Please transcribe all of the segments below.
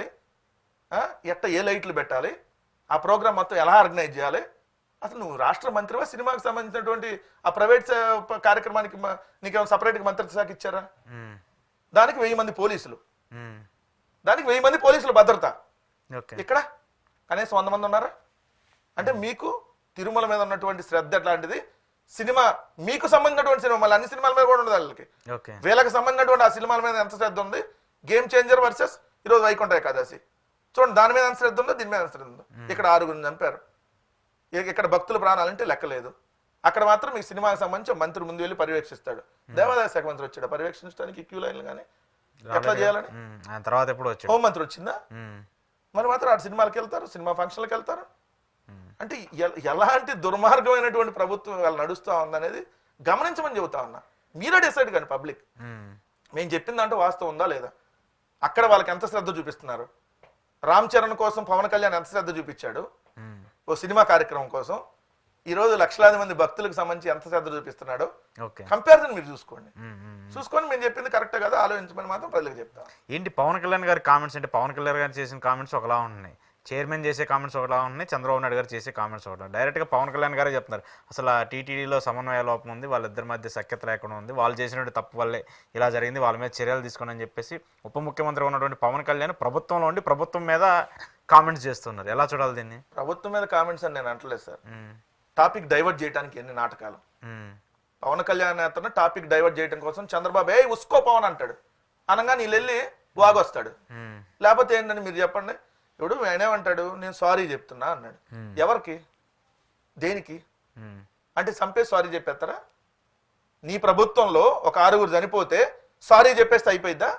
చేయాలి ఎట్ట ఏ లైట్లు పెట్టాలి? ఆ ప్రోగ్రామ్ మొత్తం ఎలా ఆర్గనైజ్ చేయాలి? అసలు నువ్వు రాష్ట్ర మంత్రివా? సినిమాకి సంబంధించినటువంటి ఆ ప్రైవేట్ కార్యక్రమానికి మ- నీకేమైనా సపరేట్గా మంత్రిత్వ శాఖ ఇచ్చారా? దానికి వెయ్యి మంది పోలీసులు. దానికి వెయ్యి మంది పోలీసులు భద్రత. ఇక్కడ కనీసం వంద మంది ఉన్నారా? అంటే మీకు తిరుమల మీద ఉన్నటువంటి శ్రద్ధ ఎట్లాంటిది? సినిమా మీకు సంబంధించినటువంటి సినిమా మళ్ళీ అన్ని సినిమాల మీద కూడా ఉండదు వాళ్ళకి. వీళ్ళకి సంబంధించినటువంటి ఆ సినిమాల మీద ఎంత శ్రద్ధ ఉంది? గేమ్ చేంజర్ వర్సెస్ ఈరోజు వైకుంఠ ఏకాదశి. చూడండి దాని మీద శ్రద్ధ ఉందో దీని మీద శ్రద్ధ ఉందో. ఇక్కడ ఆరుగురిని చంపారు. ఇక- ఇక్కడ భక్తుల ప్రాణాలంటే లెక్కలేదు అక్కడ మాత్రం ఈ సినిమాకి సంబంధించి మంత్రి ముందు వెళ్ళి పర్యవేక్షిస్తాడు. దేవాదాయ శాఖ మంత్రి వచ్చాడు. పర్యవేక్షించడానికి క్యూ లైన్లు కానీ ఎట్లా చేయాలని? తర్వాత ఎప్పుడు వచ్చాడు? హోంమంత్రి వచ్చిందా? మరి మాత్రం ఆడు సినిమాలకు వెళ్తారు సినిమా ఫంక్షన్లకు వెళ్తారు. అంటే ఎలాంటి దుర్మార్గమైనటువంటి ప్రభుత్వం వాళ్ళు నడుస్తా ఉందనేది గమనించమని చెబుతా ఉన్నా. మీరే డిసైడ్ కానీ పబ్లిక్. మేము. చెప్పిన దాంట్లో వాస్తవం ఉందా లేదా? అక్కడ వాళ్ళకి ఎంత శ్రద్ధ చూపిస్తున్నారు? రామ్ చరణ్ కోసం పవన్ కళ్యాణ్ ఎంత శ్రద్ధ చూపించాడు? ఉమ్, ఓ సినిమా కార్యక్రమం కోసం. ఈ రోజు లక్షలాది మంది భక్తులకు సంబంధించి ఎంత శ్రద్ధ చూపిస్తున్నాడో? ఓకే. కంపారిజన్ మీరు చూసుకోండి. ఉమ్, ఉమ్. చూసుకొని మేము చెప్పింది కరెక్ట్ కదా ఆలోచించమని మాత్రం ప్రజలకు చెప్తాం. ఏంటి పవన్ కళ్యాణ్ గారి కామెంట్స్ అంటే పవన్ కళ్యాణ్ గారు చేసిన కామెంట్స్ ఒకలా ఉన్నాయి చైర్మన్ చేసే కామెంట్స్ ఒకలా ఉన్నాయి చంద్రబాబు నాయుడు గారు చేసే కామెంట్స్ ఒకలా డైరెక్ట్గా పవన్ కళ్యాణ్ గారే చెప్తున్నారు. అసలు టీటీడీలో సమన్వయ లోపం ఉంది వాళ్ళిద్దరి మధ్య సఖ్యత లేకుండా ఉంది. వాళ్ళు చేసినటువంటి తప్పు వల్లే ఇలా జరిగింది వాళ్ళ మీద చర్యలు తీసుకోండి అని చెప్పేసి ఉప ముఖ్యమంత్రి ఉన్నటువంటి పవన్ కళ్యాణ్ ప్రభుత్వంలో ఉండి ప్రభుత్వం మీద కామెంట్స్ చేస్తున్నారు. ఎలా చూడాలి దీన్ని? ప్రభుత్వం మీద కామెంట్స్ అని నేను అంటలేదు సార్. టాపిక్ డైవర్ట్ చేయడానికి ఎన్ని నాటకాలు? పవన్ కళ్యాణ్ అతను టాపిక్ డైవర్ట్ చేయడం కోసం చంద్రబాబు ఏ ఉసుకో పవన్ అంటాడు. అనగా నీళ్ళు వెళ్ళి వాగొస్తాడు లేకపోతే ఏంటని మీరు చెప్పండి? ఇప్పుడు ఆయన ఏమంటాడు నేను సారీ చెప్తున్నా అన్నాడు. ఎవరికి? దేనికి? అంటే చంపే సారీ చెప్పేస్తారా? నీ ప్రభుత్వంలో ఒక ఆరుగురు చనిపోతే సారీ చెప్పేస్తే అయిపోయిద్దా?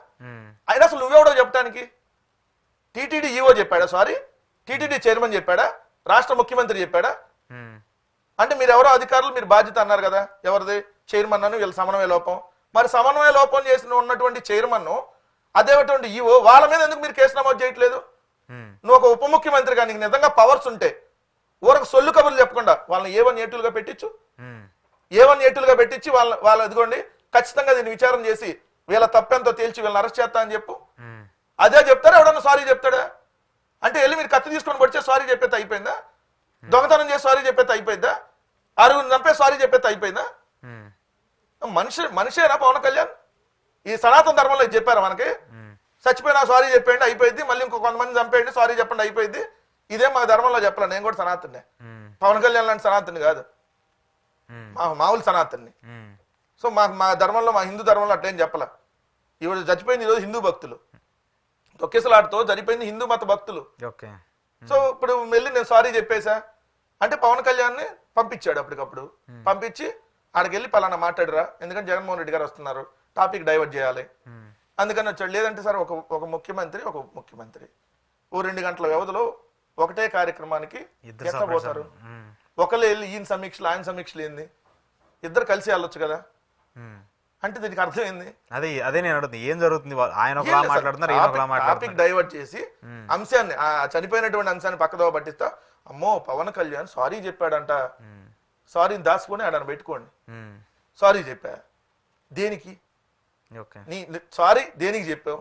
అయినా అసలు నువ్వెవడో చెప్పడానికి టీటీడీ ఈఓ చెప్పాడా సారీ? టీటీడీ చైర్మన్ చెప్పాడా? రాష్ట్ర ముఖ్యమంత్రి చెప్పాడా? అంటే మీరు ఎవరో అధికారులు మీరు బాధ్యత అన్నారు కదా ఎవరిది? చైర్మన్ అను వీళ్ళ సమన్వయ లోపం. మరి సమన్వయ లోపం చేసిన ఉన్నటువంటి చైర్మన్ అదేటువంటి ఈఓ వాళ్ళ మీద ఎందుకు మీరు కేసు నమోదు చేయట్లేదు ఉమ్, నువ్వు ఒక ఉప ముఖ్యమంత్రి కానీ నిజంగా పవర్స్ ఉంటే ఊరకు సొల్లు కబుర్లు చెప్పకుండా వాళ్ళని ఏ వన్ ఏటులుగా పెట్టించు? ఏ వన్ ఏటులుగా పెట్టించి వాళ్ళ వాళ్ళ ఎదుగోండి ఖచ్చితంగా దీన్ని విచారణ చేసి వీళ్ళ తప్పెంతో తేల్చి వీళ్ళని అరెస్ట్ చేస్తా అని చెప్పు. అదే చెప్తారా ఎవడన్నా సారీ చెప్తాడా? అంటే వెళ్ళి మీరు కత్తి తీసుకొని పడితే సారీ చెప్పేది అయిపోయిందా? దొంగతనం చేసి సారీ చెప్పేది అయిపోయిందా? అరుగురు చంపే సారీ చెప్పేది అయిపోయిందా? మనిషి మనిషేనా పవన్ కళ్యాణ్? ఈ సనాతన ధర్మంలో చెప్పారా మనకి? చచ్చిపోయినా సారీ చెప్పండి అయిపోయింది. మళ్ళీ ఇంకో కొంతమంది చంపేయండి సారీ చెప్పండి అయిపోయింది. ఇదే మా ధర్మంలో చెప్పాలి? నేను కూడా సనాతన్నే ఉమ్, పవన్ కళ్యాణ్ లాంటి సనాతన్ని కాదు. మా మామూలు సనాతన్ని. సో మా మా ధర్మంలో మా హిందూ ధర్మంలో అట్లేం చెప్పాల? ఈరోజు చచ్చిపోయింది ఈరోజు హిందూ భక్తులు. తొక్కేసలాడుతో చనిపోయింది హిందూ మత భక్తులు. సో ఇప్పుడు వెళ్ళి నేను సారీ చెప్పేశా అంటే పవన్ కళ్యాణ్ని పంపించాడు అప్పటికప్పుడు. పంపించి ఆడికి వెళ్ళి పలానా మాట్లాడరా. ఎందుకంటే జగన్మోహన్ రెడ్డి గారు వస్తున్నారు. టాపిక్ డైవర్ట్ చేయాలి. అందుకని వచ్చాడు. లేదంటే సార్ ఒక ఒక ముఖ్యమంత్రి ఒక ముఖ్యమంత్రి. ఓ రెండు గంటల వ్యవధిలో ఒకటే కార్యక్రమానికి. ఉమ్, ఒకళ్ళు వెళ్ళి ఈయన సమీక్షలు ఆయన సమీక్షలు ఏంది? ఇద్దరు కలిసి వెళ్ళొచ్చు కదా. అంటే దీనికి అర్థం ఏంది? అదే అదే నేను అడుగుతుంది ఏం జరుగుతుంది? ఆయన మాట్లాడుతున్నారు టాపిక్ డైవర్ట్ చేసి అంశాన్ని ఆ చనిపోయినటువంటి అంశాన్ని పక్కదో పట్టిస్తా. అమ్మో పవన్ కళ్యాణ్ సారీ చెప్పాడంట. సారీని దాచుకొని ఆడని పెట్టుకోండి. సారీ చెప్పా. దేనికి? నీ సారీ దేనికి చెప్పావు?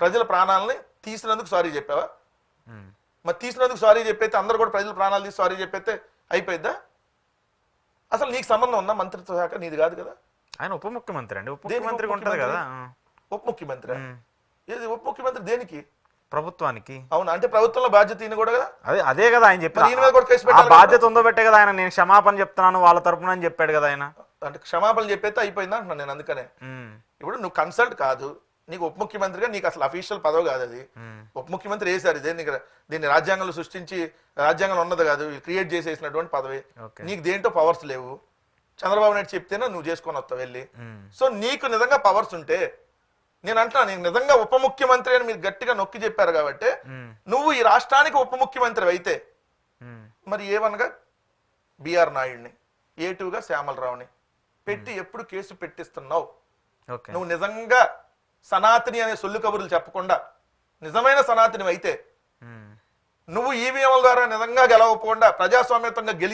ప్రజల ప్రాణాలని తీసినందుకు సారీ చెప్పావా? మరి తీసినందుకు సారీ చెప్పైతే అందరు కూడా ప్రజల ప్రాణాలు తీసి సారీ చెప్పైతే అయిపోయిద్దా? అసలు నీకు సంబంధం ఉందా మంత్రిత్వ శాఖ? నీది కాదు కదా. ఆయన ఉప ముఖ్యమంత్రి అండి. ఉప ముఖ్యమంత్రికి ఉంటది కదా. ఉప ముఖ్యమంత్రి? ఏది ఉప ముఖ్యమంత్రి దేనికి? ప్రభుత్వానికి. అవునా? అంటే ప్రభుత్వంలో బాధ్యత ఈయన కూడా కదా? అదే అదే కదా ఆయన చెప్పారు బాధ్యత ఉందో పెట్టే కదా ఆయన. నేను క్షమాపణ చెప్తున్నాను వాళ్ళ తరపున అని చెప్పాడు కదా ఆయన. అంటే క్షమాపణ చెప్పైతే అయిపోయిందా అంటున్నాను నేను అందుకనే. ఇప్పుడు నువ్వు కన్సల్ట్ కాదు నీకు ఉప ముఖ్యమంత్రిగా నీకు అసలు అఫీషియల్ పదవి కాదు అది. ఉప ముఖ్యమంత్రి వేశారు ఇదే నీకు దీన్ని రాజ్యాంగంలో సృష్టించి రాజ్యాంగంలో ఉన్నది కాదు క్రియేట్ చేసేసినటువంటి పదవి. నీకు దేంట్లో పవర్స్ లేవు? చంద్రబాబు నాయుడు చెప్తేనే నువ్వు చేసుకొని వస్తావు వెళ్ళి. సో నీకు నిజంగా పవర్స్ ఉంటే నేను అంటున్నా నీకు నిజంగా ఉప ముఖ్యమంత్రి అని మీరు గట్టిగా నొక్కి చెప్పారు కాబట్టి నువ్వు ఈ రాష్ట్రానికి ఉప ముఖ్యమంత్రి అయితే మరి ఏవనగా బిఆర్ నాయుడిని ఏ టూగా? శ్యామలరావుని. పెట్టి ఎప్పుడు కేసు పెట్టిస్తున్నావు? నువ్వు నిజంగా సనాతని అనే సొల్లు కబుర్లు చెప్పకుండా నిజమైన సనాతని అయితే నువ్వు ఈవీఎంల ద్వారా నిజంగా గెలవకుండా ప్రజాస్వామ్యతంగా గెలిచి